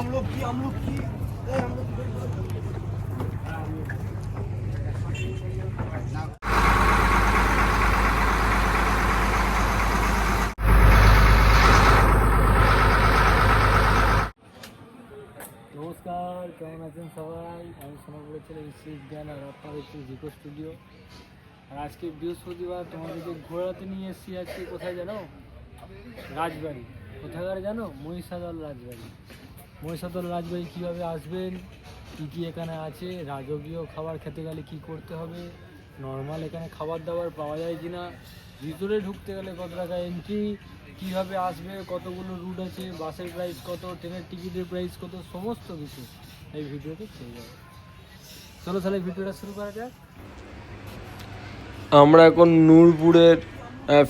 নমস্কার, কেমন আছেন সবাই? আমি সোনাপুরের ছেলে বিশ্ব জ্ঞান আর আপনার হচ্ছে জিকো স্টুডিও আর আজকে বৃহস্পতিবার তোমাদেরকে ঘোরাতে নিয়ে এসেছি আজকে, কোথায় জানো? রাজবাড়ি। কোথাকার জানো? মহিষাদল রাজবাড়ি। মহিষাদল রাজবাড়ি কীভাবে আসবেন? কী কী এখানে আছে? রাজকীয় খাবার খেতে গেলে কি করতে হবে? নর্মাল এখানে খাবার দাবার পাওয়া যায় কি না? ভিতরে ঢুকতে গেলে কত টাকা এন্ট্রি কীভাবে আসবে? কতগুলো রুট আছে? বাসের প্রাইস কত? ট্রেনের টিকিটের প্রাইস কত? সমস্ত কিছু এই ভিডিওতে পেয়ে যাবে। চলো তাহলে ভিডিওটা শুরু করা যাক। আমরা এখন নূরপুরের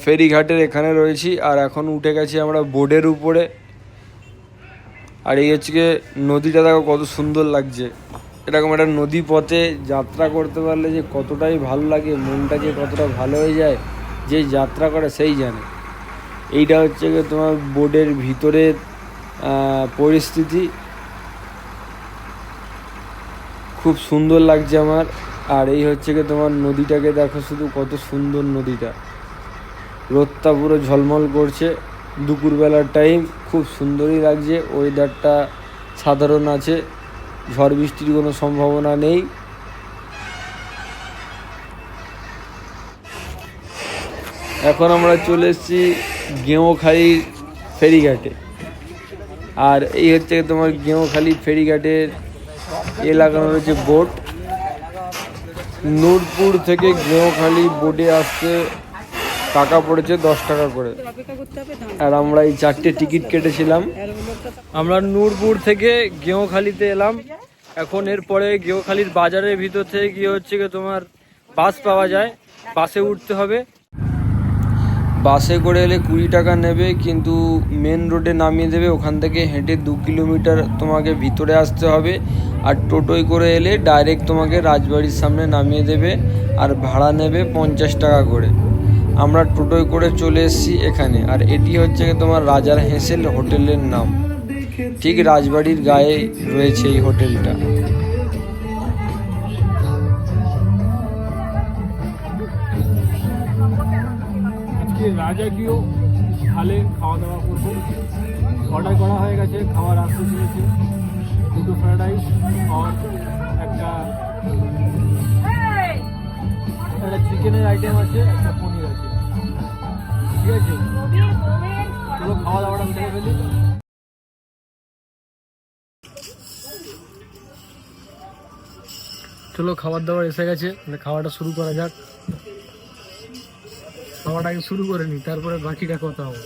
ফেরিঘাটের এখানে রয়েছি, আর এখন উঠে গেছি আমরা বোর্ডের উপরে। আর এই হচ্ছে গিয়ে নদীটা দেখো কত সুন্দর লাগছে। এরকম একটা নদী পথে যাত্রা করতে পারলে যে কতটাই ভালো লাগে, মনটা যে কতটা ভালো হয়ে যায়, যে যাত্রা করে সেই জানে। এইটা হচ্ছে গিয়ে তোমার বোর্ডের ভিতরের পরিস্থিতি। খুব সুন্দর লাগছে আমার। আর এই হচ্ছে কি তোমার নদীটাকে দেখো শুধু কত সুন্দর নদীটা। রোদটা পুরো ঝলমল করছে। দুপুরবেলার টাইম খুব সুন্দরই লাগছে। ওয়েদারটা সাধারণ আছে, ঝড় বৃষ্টির কোনো সম্ভাবনা নেই। এখন আমরা চলে এসেছি গেঁওখালির ফেরিঘাটে। আর এই হচ্ছে তোমার গেঁওখালি ফেরিঘাটের এ লাগানো রয়েছে বোট নূরপুর থেকে গেঁওখালি বোটে আসতে টাকা পড়েছে, দশ টাকা করে। আর আমরা এই চারটে টিকিট কেটেছিলাম। আমরা নূরপুর থেকে গেঁওখালিতে এলাম। এখন এরপরে গেঁওখালির বাজারের ভিতর থেকে গিয়ে হচ্ছে গিয়ে তোমার বাস পাওয়া যায়। বাসে উঠতে হবে। বাসে করে এলে কুড়ি টাকা নেবে, কিন্তু মেন রোডে নামিয়ে দেবে। ওখান থেকে হেঁটে দু কিলোমিটার তোমাকে ভিতরে আসতে হবে। আর টোটোয় করে এলে ডাইরেক্ট তোমাকে রাজবাড়ির সামনে নামিয়ে দেবে। আর ভাড়া নেবে পঞ্চাশ টাকা করে। আমরা টোটোয় করে চলে এসেছি এখানে। আর এটি হচ্ছে তোমার রাজার হেঁসেল হোটেলের নাম। ঠিক রাজবাড়ির গায়ে রয়েছে এই হোটেলটা। খাওয়া দাওয়া করব। অর্ডার করা হয়ে গেছে একটা একটা চিকেনের আইটেম আছে, একটা পনির। ঠিক আছে। চলো খাওয়া দাওয়াটা সেরে ফেলি। চলো খাবার দাবার এসে গেছে। তাহলে খাওয়াটা শুরু করা যাক। খাওয়াটাকে শুরু করে নি তারপরে বাকিটা কথা হবে।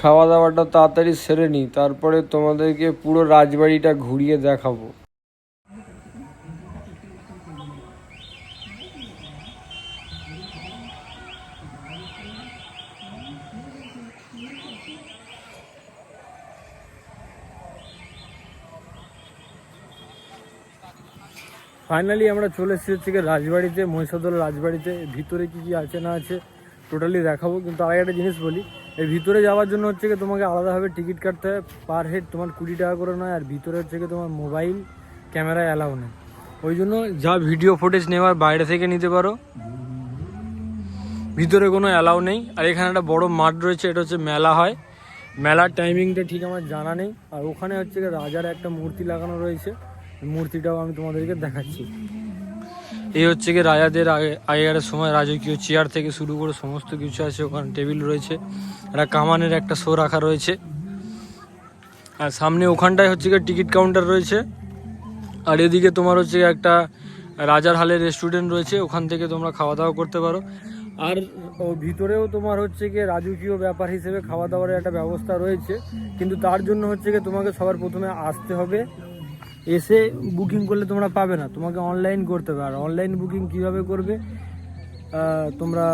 খাওয়া দাওয়াটা তাড়াতাড়ি সেরে নিই তারপরে তোমাদেরকে পুরো রাজবাড়িটা ঘুরিয়ে দেখাবো। ফাইনালি আমরা চলে এসেছি হচ্ছে রাজবাড়িতে, মহিষাদল রাজবাড়িতে। ভিতরে কি কি আছে, না আছে টোটালি দেখাবো। কিন্তু আর একটা জিনিস বলি এর ভিতরে যাওয়ার জন্য হচ্ছে গিয়ে তোমাকে আলাদাভাবে টিকিট কাটতে হবে পার হেড তোমার কুড়ি টাকা করে নয়, আর ভিতরে হচ্ছে গিয়ে তোমার মোবাইল ক্যামেরা অ্যালাউ নেই। ওই জন্য যা ভিডিও ফুটেজ নেওয়ার বাইরে থেকে নিতে পারো। ভিতরে কোনো অ্যালাউ নেই। আর এখানে একটা বড় মাঠ রয়েছে, এটা হচ্ছে মেলা হয়। মেলার টাইমিংটা ঠিক আমার জানা নেই। আর ওখানে হচ্ছে রাজার একটা মূর্তি লাগানো রয়েছে। মূর্তিটাও আমি তোমাদেরকে দেখাচ্ছি। এই হচ্ছে কি রাজাদের আগে আগেকার সময় রাজকীয় চেয়ার থেকে শুরু করে সমস্ত কিছু আছে ওখানে টেবিল রয়েছে একটা কামানের একটা শো রাখা রয়েছে। আর সামনে ওখানটায় হচ্ছে গিয়ে টিকিট কাউন্টার রয়েছে। আর এদিকে তোমার হচ্ছে গিয়ে একটা রাজার হালের রেস্টুরেন্ট রয়েছে ওখান থেকে তোমরা খাওয়া দাওয়া করতে পারো। আর ও ভিতরেও তোমার হচ্ছে গিয়ে রাজকীয় ব্যাপার হিসেবে খাওয়া দাওয়ার একটা ব্যবস্থা রয়েছে। কিন্তু তার জন্য হচ্ছে গিয়ে তোমাকে সবার প্রথমে আসতে হবে। এসে বুকিং করলে তোমরা পাবে না। তোমাকে অনলাইন করতে হবে। আর অনলাইন বুকিং কীভাবে করবে? তোমরা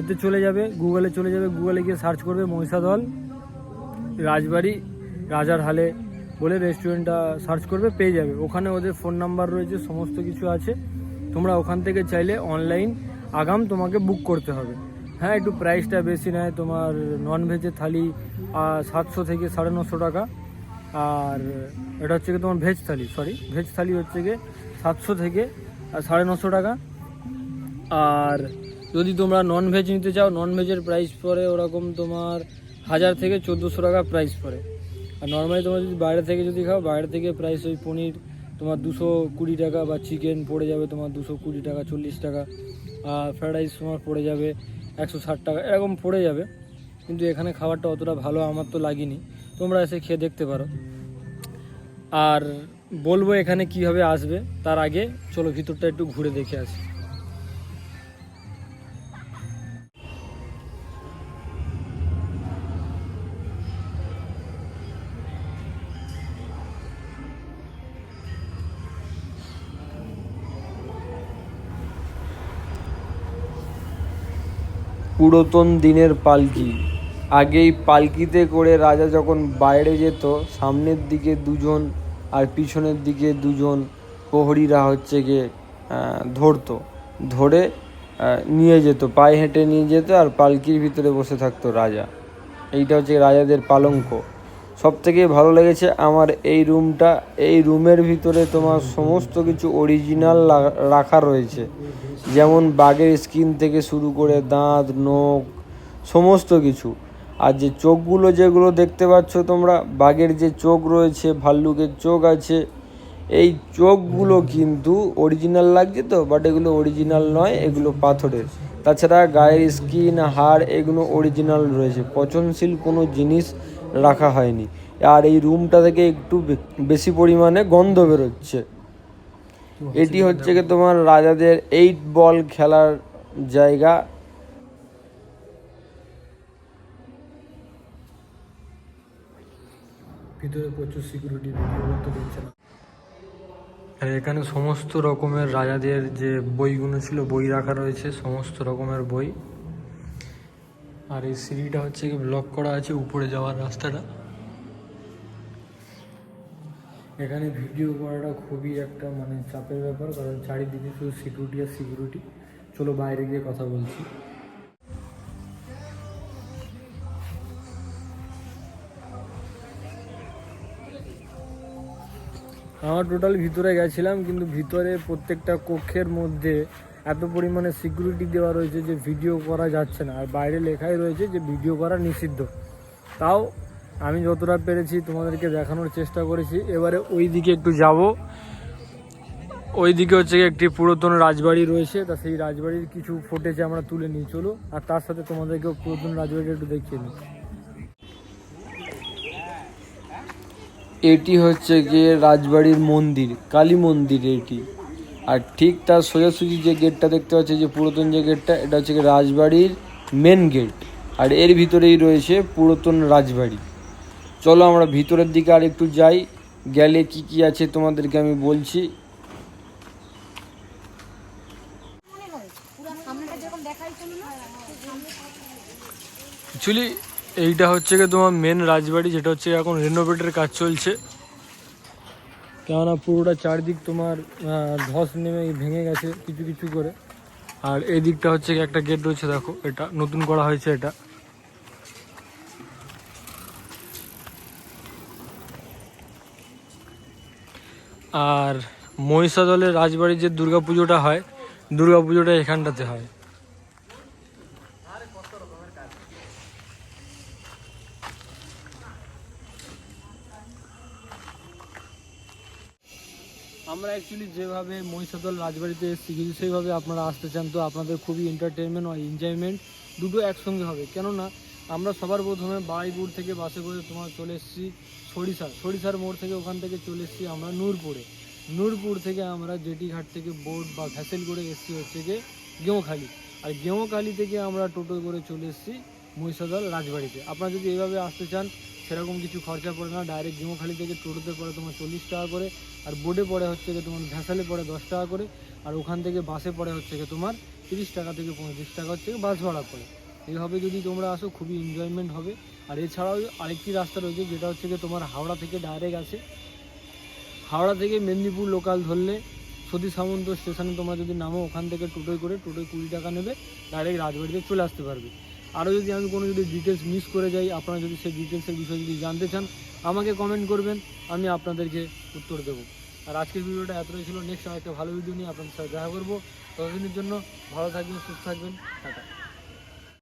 এতে চলে যাবে। গুগলে চলে যাবে। গুগলে গিয়ে সার্চ করবে মহিষাদল, রাজবাড়ি, রাজার হালে বলে রেস্টুরেন্টটা সার্চ করবে, পেয়ে যাবে। ওখানে ওদের ফোন নাম্বার রয়েছে, সমস্ত কিছু আছে। তোমরা ওখান থেকে চাইলে অনলাইন আগাম তোমাকে বুক করতে হবে। হ্যাঁ একটু প্রাইসটা বেশি নেয়। তোমার নন ভেজের থালি সাতশো থেকে সাড়ে নশো টাকা। আর এটা হচ্ছে তোমার veg thali sorry veg thali হচ্ছে গিয়ে সাতশো থেকে সাড়ে নশো টাকা। আর যদি তোমরা নন ভেজ নিতে চাও নন ভেজের প্রাইস পড়ে ওরকম তোমার হাজার থেকে চোদ্দোশো টাকা প্রাইস পড়ে। আর নর্মালি তোমরা যদি বাইরে থেকে যদি খাও, বাইরে থেকে প্রাইস ওই পনির তোমার দুশো কুড়ি টাকা বা চিকেন পড়ে যাবে তোমার দুশো কুড়ি টাকা, চল্লিশ টাকা। আর ফ্রায়েড রাইস তোমার পড়ে যাবে একশো ষাট টাকা, এরকম পড়ে যাবে। কিন্তু এখানে খাবারটা অতটা ভালো আমার তো লাগেনি। তোমরা এসে খেয়ে দেখতে পারো। আর বলব এখানে কীভাবে আসবে, তার আগে চলো ভিতরটা একটু ঘুরে দেখে আসি। পুরাতন দিনের পালকি। আগেই পালকিতে করে রাজা যখন বাইরে যেত, সামনের দিকে দুজন আর পিছনের দিকে দুজন প্রহরীরা হচ্ছে গিয়ে ধরতো। ধরে নিয়ে যেত, পায়ে হেঁটে নিয়ে যেত আর পালকির ভিতরে বসে থাকতো রাজা। এইটা হচ্ছে রাজাদের পালঙ্ক। সব থেকে ভালো লেগেছে আমার এই রুমটা। এই রুমের ভিতরে তোমার সমস্ত কিছু অরিজিনাল রাখা রয়েছে। যেমন বাঘের স্কিন থেকে শুরু করে দাঁত, নখ, সমস্ত কিছু। আর যে চোখগুলো যেগুলো দেখতে পাচ্ছ তোমরা, বাঘের যে চোখ রয়েছে, ভাল্লুকের চোখ আছে, এই চোখগুলো কিন্তু অরিজিনাল লাগছে তো? বাট এগুলো অরিজিনাল নয়, এগুলো পাথরের। তাছাড়া গায়ের স্কিন হাড়, এগুলো অরিজিনাল রয়েছে। পচনশীল কোনো জিনিস রাখা হয়নি। আর এই রুমটা থেকে একটু বেশি পরিমাণে গন্ধ বেরোচ্ছে। এটি হচ্ছে কি তোমার রাজাদের এইট বল খেলার জায়গা। ভিতরে প্রচুর সিকিউরিটি ভিডিও করতে দিচ্ছে না। আর এখানে সমস্ত রকমের রাজাদের যে বইগুলো ছিল বই রাখা রয়েছে সমস্ত রকমের বই। আর এই সিঁড়িটা হচ্ছে ব্লক করা আছে উপরে যাওয়ার রাস্তাটা। এখানে ভিডিও করাটা খুবই একটা মানে চাপের ব্যাপার কারণ চারিদিকে শুধু সিকিউরিটি আর সিকিউরিটি চলো বাইরে গিয়ে কথা বলছি। আমার টোটাল ভিতরে গেছিলাম, কিন্তু ভিতরে প্রত্যেকটা কক্ষের মধ্যে এত পরিমাণে সিকিউরিটি দেওয়া রয়েছে যে ভিডিও করা যাচ্ছে না। আর বাইরে লেখাই রয়েছে যে ভিডিও করা নিষিদ্ধ। তাও আমি যতটা পেরেছি তোমাদেরকে দেখানোর চেষ্টা করেছি। এবারে ওই দিকে একটু যাব। ওই দিকে হচ্ছে একটি পুরাতন রাজবাড়ি রয়েছে। তা সেই রাজবাড়ির কিছু ফুটেজ আমরা তুলে নিই। চলো, আর তার সাথে তোমাদেরকেও পুরাতন রাজবাড়িটা একটু দেখিয়ে নিই। এটি হচ্ছে গিয়ে রাজবাড়ির মন্দির কালী মন্দির এটি। আর ঠিক তার সোজাসুজি যে গেটটা দেখতে পাচ্ছি যে পুরাতন যে গেটটা এটা হচ্ছে গিয়ে রাজবাড়ির মেন গেট আর এর ভিতরেই রয়েছে পুরাতন রাজবাড়ি। চলো আমরা ভিতরের দিকে আর একটু যাই। গেলে কি কি আছে তোমাদেরকে আমি বলছি। অ্যাকচুয়ালি এইটা হচ্ছে গিয়ে তোমার মেন রাজবাড়ি, যেটা হচ্ছে এখন রেনোভেটের কাজ চলছে। কেননা পুরোটা চারদিক তোমার ধস নেমে ভেঙে গেছে কিছু কিছু করে। আর এই দিকটা হচ্ছে একটা গেট রয়েছে, দেখো, এটা নতুন করা হয়েছে এটা। আর মহিষাদলের রাজবাড়ির যে দুর্গাপুজোটা হয়, দুর্গাপুজোটা এখানটাতে হয়। আমরা অ্যাকচুয়ালি যেভাবে মহিষাদল রাজবাড়িতে এসেছি যদি সেইভাবে আপনারা আসতে চান তো আপনাদের খুবই এন্টারটেনমেন্ট আর এনজয়মেন্ট দুটো একসঙ্গে হবে। কেননা, আমরা সবার প্রথমে বাড়িপুর থেকে বাসে করে তোমার চলে এসেছি সরিষা সরিষার মোড় থেকে ওখান থেকে চলে এসেছি আমরা নূরপুরে। নূরপুর থেকে আমরা জেটি ঘাট থেকে বোট বা ভ্যাসেল করে এসেছি হচ্ছে গিয়ে গেঁওখালি আর গেঁওখালি থেকে আমরা টোটো করে চলে এসেছি মহিষাদল রাজবাড়িতে। আপনারা যদি এইভাবে আসতে চান সেরকম কিছু খরচা পড়ে না। ডাইরেক্ট গেঁওখালি থেকে টোটোতে পড়ে তোমার চল্লিশ টাকা করে, আর বোর্ডে পড়ে হচ্ছে গিয়ে তোমার ভ্যাসালে পড়ে দশ টাকা করে, আর ওখান থেকে বাসে পড়ে হচ্ছে গিয়ে তোমার তিরিশ টাকা থেকে পঁয়ত্রিশ টাকা হচ্ছে বাস ভাড়া পড়ে। এইভাবে যদি তোমরা আসো, খুবই এনজয়মেন্ট হবে। আর এছাড়াও আরেকটি রাস্তা রয়েছে, যেটা হচ্ছে গিয়ে তোমার হাওড়া থেকে ডাইরেক্ট আসে। হাওড়া থেকে মেদিনীপুর লোকাল ধরলে সতী সামন্ত স্টেশনে তোমরা যদি নামো, ওখান থেকে টোটোয় করে, টোটোয় কুড়ি টাকা নেবে ডাইরেক্ট রাজবাড়িতে চলে আসতে পারবে। আরও যদি আমি কোনো যদি ডিটেলস মিস করে যাই, আপনারা যদি সেই ডিটেলসের বিষয়ে যদি জানতে চান, আমাকে কমেন্ট করবেন, আমি আপনাদেরকে উত্তর দেবো। আর আজকের ভিডিওটা এতটাই ছিল। নেক্সট একটা ভালো ভিডিও নিয়ে আপনাদের সাথে দেখা করব। ততদিনের জন্য ভালো থাকবেন, সুস্থ থাকবেন। টাটা।